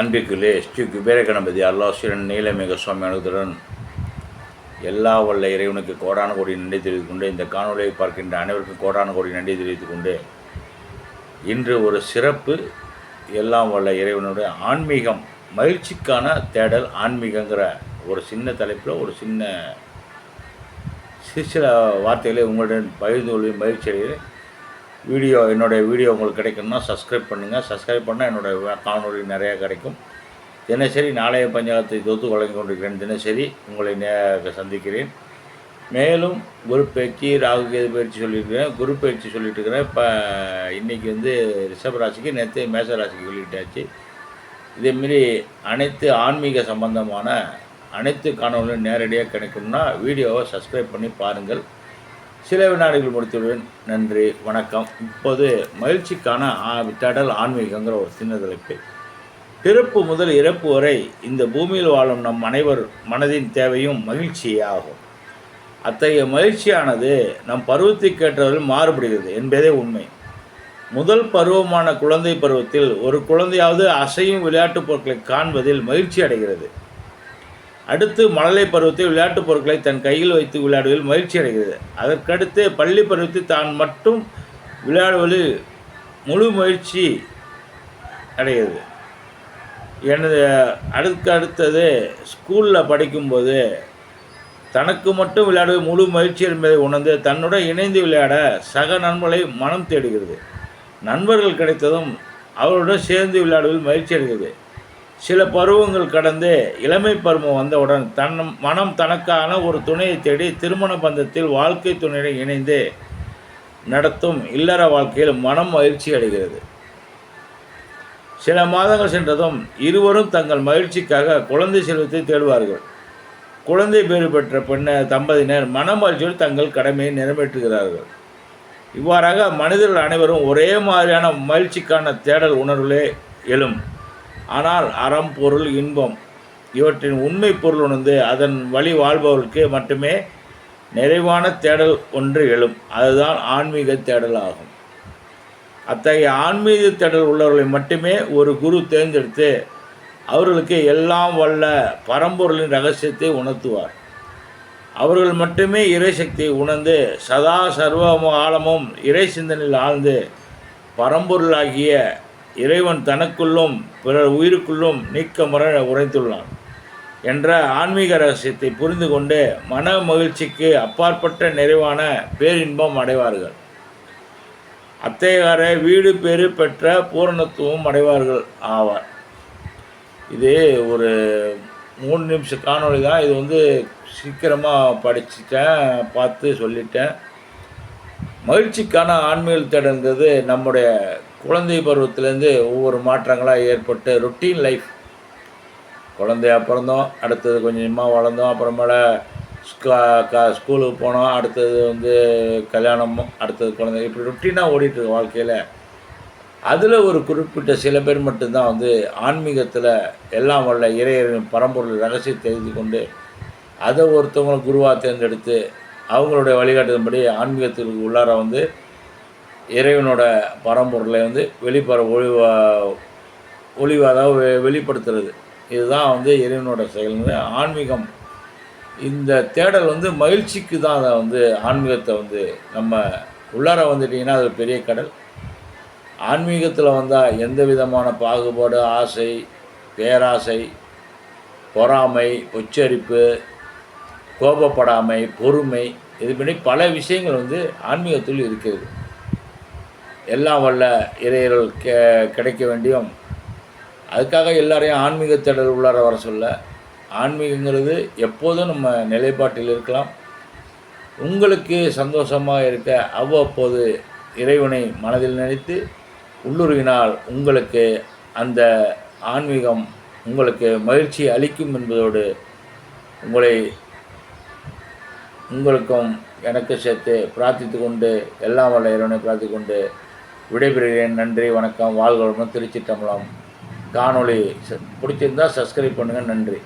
அன்பிற்குள்ளே ஸ்ரீ குபேர கணபதி அல்லாசுரன் நீலமேக சுவாமி அனுகுதுடன் எல்லா வல்ல இறைவனுக்கு கோடான கோடி நன்றி தெரிவித்துக் கொண்டு இந்த காணொலியை பார்க்கின்ற அனைவருக்கும் கோடான கோடி நன்றி தெரிவித்துக் கொண்டு இன்று ஒரு சிறப்பு எல்லாம் வல்ல இறைவனுடைய ஆன்மீகம் மகிழ்ச்சிக்கான தேடல் ஆன்மீகங்கிற ஒரு சின்ன தலைப்பில் ஒரு சின்ன சிறு சில வார்த்தைகளை உங்களுடன் பகிர்ந்து கொள்வேன் மகிழ்ச்சி அடைகிறேன். வீடியோ என்னுடைய வீடியோ உங்களுக்கு கிடைக்கணும்னா சப்ஸ்கிரைப் பண்ணுங்கள் சப்ஸ்கிரைப் பண்ணால் என்னுடைய காணொலி நிறையா கிடைக்கும். தினசரி நாளைய பஞ்சாயத்தை தொத்து வழங்கி கொண்டிருக்கிறேன். தினசரி உங்களை நே சந்திக்கிறேன். மேலும் குரு பயிற்சி ராகு கேது பயிற்சி சொல்லியிருக்கிறேன். குரு பயிற்சி சொல்லிட்டு இருக்கிறேன் இப்போ இன்றைக்கி வந்து ரிஷப் ராசிக்கு நேற்று மேச ராசிக்கு சொல்லிட்டாச்சு. இதேமாரி அனைத்து ஆன்மீக சம்பந்தமான அனைத்து காணொலியும் நேரடியாக கிடைக்கும்னா வீடியோவை சப்ஸ்கிரைப் பண்ணி பாருங்கள். சில வினாடிகள் முடித்துவிடுவேன். நன்றி வணக்கம். இப்போது மகிழ்ச்சிக்கான ஆ- ஆன்மீகங்கிற ஒரு சின்ன தலைப்பு பிறப்பு முதல் இறப்பு வரை இந்த பூமியில் வாழும் நம் அனைவர் மனதின் தேவையும் மகிழ்ச்சியே ஆகும். அத்தகைய மகிழ்ச்சியானது நம் பருவத்துக்கேற்றவர்கள் மாறுபடுகிறது என்பதே உண்மை. முதல் பருவமான குழந்தை பருவத்தில் ஒரு குழந்தையாவது அசையும் விளையாட்டுப் பொருட்களை காண்பதில் மகிழ்ச்சி அடைகிறது. அடுத்து மழலை பருவத்தில் விளையாட்டுப் பொருட்களை தன் கையில் வைத்து விளையாடுவதில் மகிழ்ச்சி அடைகிறது. அதற்கடுத்து பள்ளி பருவத்தில் தான் மட்டும் விளையாடுவதில் முழு மகிழ்ச்சி அடைகிறது. எனது அடுத்து அடுத்தது ஸ்கூலில் படிக்கும்போது தனக்கு மட்டும் விளையாடுவது முழு மகிழ்ச்சி என்பதை உணர்ந்து தன்னுடன் இணைந்து விளையாட சக நண்பர்களை மனம் தேடுகிறது. நண்பர்கள் கிடைத்ததும் அவருடன் சேர்ந்து விளையாடுவதில் மகிழ்ச்சி அடைகிறது. சில பருவங்கள் கடந்து இளமை பருவம் வந்தவுடன் தன் மனம் தனக்கான ஒரு துணையை தேடி திருமண பந்தத்தில் வாழ்க்கை துணையுடன் இணைந்து நடத்தும் இல்லற வாழ்க்கையில் மனம் மகிழ்ச்சி அடைகிறது. சில மாதங்கள் சென்றதும் இருவரும் தங்கள் மகிழ்ச்சிக்காக குழந்தை செல்வத்தை தேடுவார்கள். குழந்தை பேறு பெற்ற பெண்ண தம்பதியினர் மன மகிழ்ச்சியோடு தங்கள் கடமையை நிறைவேற்றுகிறார்கள். இவ்வாறாக மனிதர்கள் அனைவரும் ஒரே மாதிரியான மகிழ்ச்சிக்கான தேடல் உணர்வுகளே எழும். ஆனால் அறம் பொருள் இன்பம் இவற்றின் உண்மை பொருள் உணர்ந்து அதன் வழி வாழ்பவர்களுக்கு மட்டுமே நிறைவான தேடல் ஒன்று எழும். அதுதான் ஆன்மீக தேடல் ஆகும் அத்தகைய ஆன்மீக தேடல் உள்ளவர்களை மட்டுமே ஒரு குரு தேர்ந்தெடுத்து அவர்களுக்கு எல்லாம் வல்ல பரம்பொருளின் ரகசியத்தை உணர்த்துவார். அவர்கள் மட்டுமே இறை சக்தியை உணர்ந்து சதா சர்வ காலமும் இறை சிந்தனையில் ஆழ்ந்து பரம்பொருளாகிய இறைவன் தனக்குள்ளும் பிறர் உயிருக்குள்ளும் நீக்க நீக்கமுற உரைத்துள்ளான். என்ற ஆன்மீக ரகசியத்தை புரிந்து கொண்டு மன மகிழ்ச்சிக்கு அப்பாற்பட்ட நிறைவான பேரின்பம் அடைவார்கள். அத்தையாரை வீடு பேறு பெற்ற பூரணத்துவம் அடைவார்கள் ஆவார். இது ஒரு மூணு நிமிஷ காணொளி தான். இது வந்து சீக்கிரமாக படிச்சிட்டேன் பார்த்து சொல்லிட்டேன். மகிழ்ச்சிக்கான ஆன்மீக நம்முடைய குழந்தை பருவத்திலேருந்து ஒவ்வொரு மாற்றங்களாக ஏற்பட்டு ரொட்டீன் லைஃப் குழந்தையாக பிறந்தோம் அடுத்தது கொஞ்சமாக வளர்ந்தோம் அப்புறமேல ஸ்கா கா ஸ்கூலுக்கு போனோம் அடுத்தது வந்து கல்யாணம் அடுத்தது குழந்தை. இப்படி ரொட்டீனாக ஓடிட்டுருக்கு வாழ்க்கையில். அதில் ஒரு குறிப்பிட்ட சில பேர் மட்டும்தான் வந்து ஆன்மீகத்தில் எல்லாம் வல்ல இறையரின் பரம்பொருள் ரகசியம் தெரிந்து கொண்டு அதை ஒருத்தவங்களை குருவாக தேர்ந்தெடுத்து அவங்களுடைய வழிகாட்டுதன்படி ஆன்மீகத்திற்கு உள்ளார வந்து இறைவனோட பரம்பொருளை வந்து வெளிப்பற ஒளிவா ஒளிவு வெ- வெளிப்படுத்துறது. இதுதான் வந்து இறைவனோட செயல். ஆன்மீகம் இந்த தேடல் வந்து மகிழ்ச்சிக்கு தான் அதை வந்து ஆன்மீகத்தை வந்து நம்ம உள்ளார வந்துட்டிங்கன்னா அது பெரிய கடல். ஆன்மீகத்தில் வந்தால் எந்த விதமான பாகுபாடு ஆசை பேராசை பொறாமை உச்சரிப்பு கோபப்படாமை பொறுமை இது பண்ணி பல விஷயங்கள் வந்து ஆன்மீகத்தில் இருக்கிறது. எல்லாம் வல்ல இறையர்கள் கிடைக்க வேண்டியும். அதுக்காக எல்லாரையும் ஆன்மீக தேடல் உள்ளார வர சொல்ல ஆன்மீகங்கிறது எப்போதும் நம்ம நிலைப்பாட்டில் இருக்கலாம். உங்களுக்கு சந்தோஷமாக இருக்க அவ்வப்போது இறைவனை மனதில் நினைத்து உள்ளுருகினால் உங்களுக்கு அந்த ஆன்மீகம் உங்களுக்கு மகிழ்ச்சி அளிக்கும் என்பதோடு உங்களை உங்களுக்கும் எனக்கு சேர்த்து பிரார்த்தித்து கொண்டு எல்லாம் வல்ல இறைவனை பிரார்த்தி கொண்டு விடைபெறுகிறேன். நன்றி வணக்கம். வாழ்வளமும் திருச்சி தமிழம். காணொளி ச- பிடிச்சிருந்தா சப்ஸ்கிரைப் பண்ணுங்கள் நன்றி.